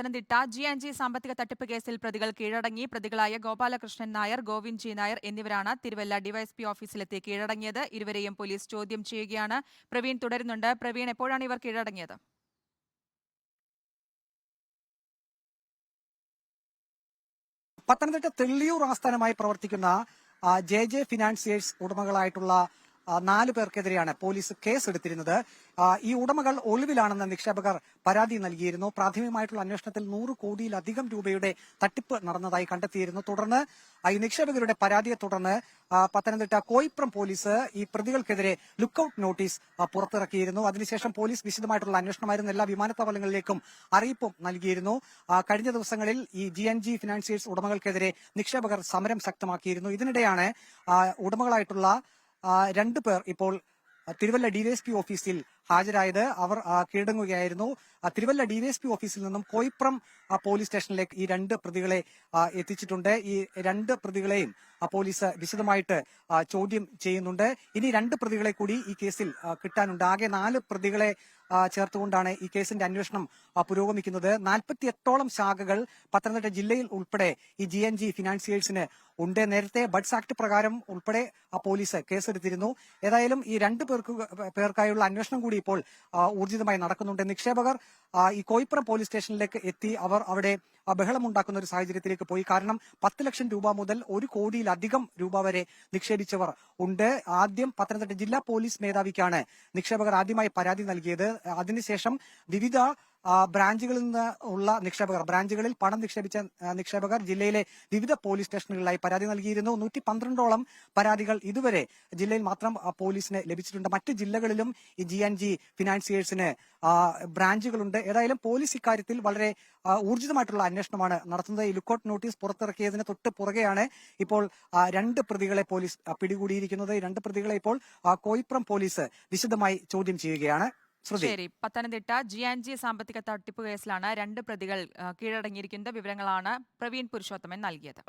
Pathanamthitta G and G സാമ്പത്തിക തട്ടിപ്പ് കേസിൽ പ്രതികൾ കീഴടങ്ങി. പ്രതികളായ ഗോപാലകൃഷ്ണൻ നായർ ഗോവിന്ദ് ജി നായർ എന്നിവരാണ് തിരുവല്ല ഡിവൈഎസ്പി ഓഫീസിലെത്തി കീഴടങ്ങിയത്. ഇരുവരെയും പോലീസ് ചോദ്യം ചെയ്യുകയാണ്. പ്രവീൺ തുടരുന്നുണ്ട്. പ്രവീൺ എപ്പോഴാണ് ഇവർ കീഴടങ്ങിയത്? പത്തനംതിട്ട തെള്ളിയൂർ ആസ്ഥാനമായി പ്രവർത്തിക്കുന്ന ജെ ജെ ഫിനാൻസിയേഴ്സ് ഉടമകളായിട്ടുള്ള നാല് പേർക്കെതിരെയാണ് പോലീസ് കേസ് എടുത്തിരുന്നത് ഈ ഉടമകൾ ഒളിവിലാണെന്ന് നിക്ഷേപകർ പരാതി നൽകിയിരുന്നു. പ്രാഥമികമായിട്ടുള്ള അന്വേഷണത്തിൽ നൂറ് കോടിയിലധികം രൂപയുടെ തട്ടിപ്പ് നടന്നതായി കണ്ടെത്തിയിരുന്നു. തുടർന്ന് ഈ നിക്ഷേപകരുടെ പരാതിയെ തുടർന്ന് പത്തനംതിട്ട കോയിപ്രം പോലീസ് ഈ പ്രതികൾക്കെതിരെ ലുക്കൌട്ട് നോട്ടീസ് പുറത്തിറക്കിയിരുന്നു. അതിനുശേഷം പോലീസ് വിശദമായിട്ടുള്ള അന്വേഷണമായിരുന്നു. എല്ലാ വിമാനത്താവളങ്ങളിലേക്കും അറിയിപ്പും നൽകിയിരുന്നു. കഴിഞ്ഞ ദിവസങ്ങളിൽ ഈ ജി എൻ ജി ഫിനാൻസിയേഴ്സ് ഉടമകൾക്കെതിരെ നിക്ഷേപകർ സമരം ശക്തമാക്കിയിരുന്നു. ഇതിനിടെയാണ് ഉടമകളായിട്ടുള്ള രണ്ട് പേർ ഇപ്പോൾ തിരുവല്ല ഡി ഓഫീസിൽ ഹാജരായത് അവർ കീഴടങ്ങുകയായിരുന്നു. തിരുവല്ല ഡിവൈഎസ്പി ഓഫീസിൽ നിന്നും കോയിപ്രം പോലീസ് സ്റ്റേഷനിലേക്ക് ഈ രണ്ട് പ്രതികളെ എത്തിച്ചിട്ടുണ്ട്. ഈ രണ്ട് പ്രതികളെയും പോലീസ് വിശദമായിട്ട് ചോദ്യം ചെയ്യുന്നുണ്ട്. ഇനി രണ്ട് പ്രതികളെ കൂടി ഈ കേസിൽ കിട്ടാനുണ്ട്. ആകെ നാല് പ്രതികളെ ചേർത്തുകൊണ്ടാണ് ഈ കേസിന്റെ അന്വേഷണം പുരോഗമിക്കുന്നത്. നാൽപ്പത്തി എട്ടോളം ശാഖകൾ പത്തനംതിട്ട ജില്ലയിൽ ഉൾപ്പെടെ ഈ ജി എൻ ജി ഫിനാൻസിയേഴ്സിന് ഉണ്ട്. നേരത്തെ ബഡ്സ് ആക്ട് പ്രകാരം ഉൾപ്പെടെ പോലീസ് കേസെടുത്തിരുന്നു. ഏതായാലും ഈ രണ്ട് പേർക്ക് പേർക്കായുള്ള അന്വേഷണം കൂടി ഇപ്പോൾ ഊർജിതമായി നടക്കുന്നുണ്ട്. നിക്ഷേപകർ ഈ കോയിപ്പുറം പോലീസ് സ്റ്റേഷനിലേക്ക് എത്തി. അവർ അവിടെ ബഹളമുണ്ടാക്കുന്ന ഒരു സാഹചര്യത്തിലേക്ക് പോയി. കാരണം പത്ത് ലക്ഷം രൂപ മുതൽ ഒരു കോടിയിലധികം രൂപ വരെ നിക്ഷേപിച്ചവർ ഉണ്ട്. ആദ്യം പത്തനംതിട്ട ജില്ലാ പോലീസ് മേധാവിക്കാണ് നിക്ഷേപകർ ആദ്യമായി പരാതി നൽകിയത്. അതിനുശേഷം വിവിധ ബ്രാഞ്ചുകളിൽ നിന്ന് ഉള്ള നിക്ഷേപകർ ബ്രാഞ്ചുകളിൽ പണം നിക്ഷേപിച്ച നിക്ഷേപകർ ജില്ലയിലെ വിവിധ പോലീസ് സ്റ്റേഷനുകളിലായി പരാതി നൽകിയിരുന്നു. നൂറ്റി പന്ത്രണ്ടോളം പരാതികൾ ഇതുവരെ ജില്ലയിൽ മാത്രം പോലീസിന് ലഭിച്ചിട്ടുണ്ട്. മറ്റ് ജില്ലകളിലും ഈ ജി ആൻഡ് ജി ഫിനാൻസിയേഴ്സിന് ബ്രാഞ്ചുകളുണ്ട്. ഏതായാലും പോലീസ് ഇക്കാര്യത്തിൽ വളരെ ഊർജിതമായിട്ടുള്ള അന്വേഷണമാണ് നടത്തുന്നത്. ഈ ലുക്കൌട്ട് നോട്ടീസ് പുറത്തിറക്കിയതിന് തൊട്ട് പുറകെയാണ് ഇപ്പോൾ രണ്ട് പ്രതികളെ പോലീസ് പിടികൂടിയിരിക്കുന്നത്. രണ്ട് പ്രതികളെ ഇപ്പോൾ കോയിപ്പുറം പോലീസ് വിശദമായി ചോദ്യം ചെയ്യുകയാണ്. ശരി. പത്തനംതിട്ട ജി ആൻഡ് ജി സാമ്പത്തിക തട്ടിപ്പ് കേസിലാണ് രണ്ട് പ്രതികൾ കീഴടങ്ങിയിരിക്കുന്ന വിവരങ്ങളാണ് പ്രവീൺ പുരുഷോത്തമൻ നൽകിയത്.